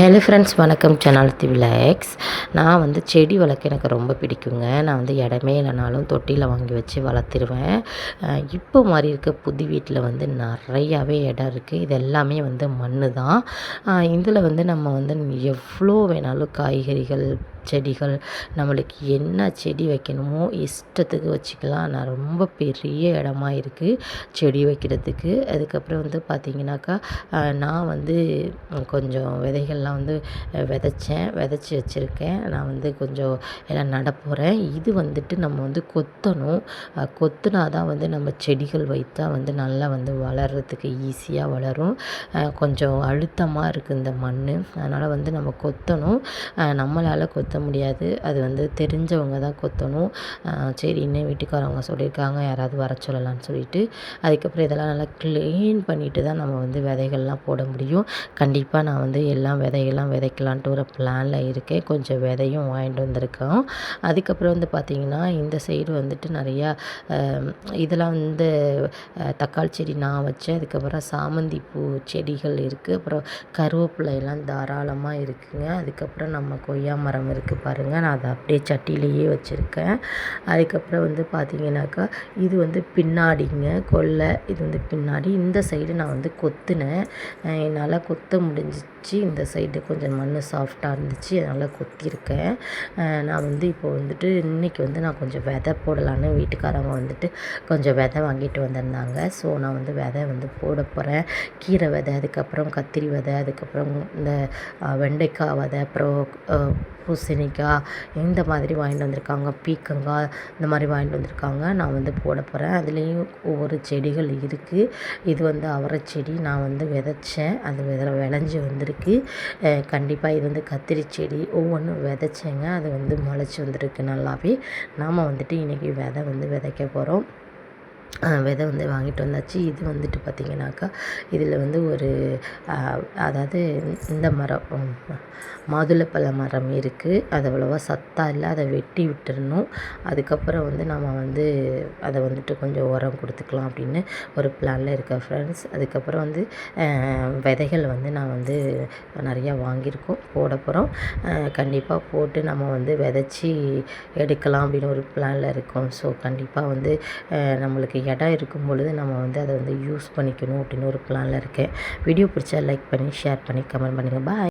Hello friends வணக்கம். Channel திவிலாக்ஸ் நான் வந்து செடி வளர்க்க எனக்கு ரொம்ப பிடிக்குங்க. நான் வந்து இடமே இல்லைனாலும் தொட்டியில் வாங்கி வச்சு வளர்த்துருவேன். இப்போ மாதிரி இருக்க புது வீட்டில் வந்து நிறையாவே இடம் இருக்குது இது எல்லாமே வந்து மண் தான் இதில் வந்து நம்ம வந்து எவ்வளோ வேணாலும் காய்கறிகள் செடிகள் நம்மளுக்கு என்ன செடி வைக்கணுமோ இஷ்டத்துக்கு வச்சுக்கலாம். நான் ரொம்ப பெரிய இடமா இருக்குது செடி வைக்கிறதுக்கு. அதுக்கப்புறம் வந்து பார்த்திங்கனாக்கா நான் வந்து கொஞ்சம் விதைகள்லாம் வந்து விதைச்சேன். விதைச்சி வச்சுருக்கேன். நான் வந்து கொஞ்சம் எல்லாம் நடப்போகிறேன் இது வந்துட்டு நம்ம வந்து கொத்தணும். கொத்துனா தான் வந்து நம்ம செடிகள் வைத்தா வந்து நல்லா வந்து வளர்கிறதுக்கு ஈஸியாக வளரும். கொஞ்சம் அழுத்தமாக இருக்குது இந்த மண் அதனால் வந்து நம்ம கொத்தணும். நம்மளால் கொத்த முடியாது. அது வந்து தெரிஞ்சவங்க தான் கொத்தணும். சரி இன்னும் வீட்டுக்காரவங்க சொல்லியிருக்காங்க. யாராவது வர சொல்லலாம்னு சொல்லிட்டு. அதுக்கப்புறம் இதெல்லாம் நல்லா க்ளீன் பண்ணிட்டு தான் நம்ம வந்து விதைகள்லாம் போட முடியும். கண்டிப்பாக நான் வந்து எல்லாம் விதை விதையெல்லாம் விதைக்கலான்ட்டு ஒரு பிளானில் இருக்கேன் கொஞ்சம் விதையும் வாங்கிட்டு வந்திருக்கோம். அதுக்கப்புறம் வந்து பார்த்திங்கன்னா இந்த சைடு வந்துட்டு நிறையா இதெல்லாம் வந்து தக்காளி செடி நான் வச்சேன். அதுக்கப்புறம் சாமந்தி பூ செடிகள் இருக்குது அப்புறம் கருவேப்பிலை எல்லாம் தாராளமாக இருக்குங்க. அதுக்கப்புறம் நம்ம கொய்யா மரம் இருக்குது பாருங்கள் நான் அதை அப்படியே சட்டியிலேயே வச்சுருக்கேன். அதுக்கப்புறம் வந்து பார்த்திங்கனாக்கா இது வந்து பின்னாடிங்க கொல்லை. இது வந்து பின்னாடி. இந்த சைடு நான் வந்து கொத்துனேன். என்னால் கொத்த முடிஞ்சிச்சு. இந்த சைடு கொஞ்சம் மண் சாஃப்டாக இருந்துச்சு அதனால் கொத்திருக்கேன். நான் வந்து இப்போ வந்துட்டு இன்றைக்கி வந்து நான் கொஞ்சம் விதை போடலான்னு வீட்டுக்காரங்க வந்துட்டு கொஞ்சம் விதை வாங்கிட்டு வந்திருந்தாங்க. ஸோ நான் வந்து விதை வந்து போட போகிறேன் கீரை விதை அதுக்கப்புறம் கத்திரி விதை அதுக்கப்புறம் இந்த வெண்டைக்காய் விதை அப்புறம் பூசணிக்காய் இந்த மாதிரி வாங்கிட்டு வந்திருக்காங்க. பீக்கங்காய் இந்த மாதிரி வாங்கிட்டு வந்திருக்காங்க. நான் வந்து போட போகிறேன் அதுலேயும் ஒவ்வொரு செடிகள் இருக்குது இது வந்து அவரை செடி. நான் வந்து விதைச்சேன். அது வித விளைஞ்சி வந்திருக்கு. கண்டிப்பாக இது வந்து கத்திரி செடி. ஒவ்வொன்றும் விதைச்சேங்க. அது வந்து முளைச்சி வந்திருக்கு நல்லாவே. நாம் வந்துட்டு இன்றைக்கி விதை வந்து விதைக்க போகிறோம் விதை வந்து வாங்கிட்டு வந்தாச்சு. இது வந்துட்டு பார்த்திங்கனாக்கா இதில் வந்து ஒரு அதாவது இந்த மரம் மாதுளப்பழ மரம் இருக்குது அது அவ்வளோவா சத்தாக இல்லை. அதை வெட்டி விட்டுறணும். அதுக்கப்புறம் வந்து நம்ம வந்து அதை வந்துட்டு கொஞ்சம் உரம் கொடுத்துக்கலாம் அப்படின்னு ஒரு பிளானில் இருக்கேன் ஃப்ரெண்ட்ஸ் அதுக்கப்புறம் வந்து விதைகள் வந்து நான் வந்து நிறையா வாங்கியிருக்கோம் போட போகிறோம் கண்டிப்பாக போட்டு நம்ம வந்து விதைச்சி எடுக்கலாம் அப்படின்னு ஒரு பிளானில் இருக்கோம். ஸோ கண்டிப்பாக வந்து நம்மளுக்கு இடம் இருக்கும் பொழுது நம்ம வந்து அதை வந்து யூஸ் பண்ணிக்கணும் அப்படின்னு ஒரு பிளானில் இருக்கேன். வீடியோ பிடிச்சா லைக் பண்ணி ஷேர் பண்ணி கமெண்ட் பண்ணுங்கள் பாய்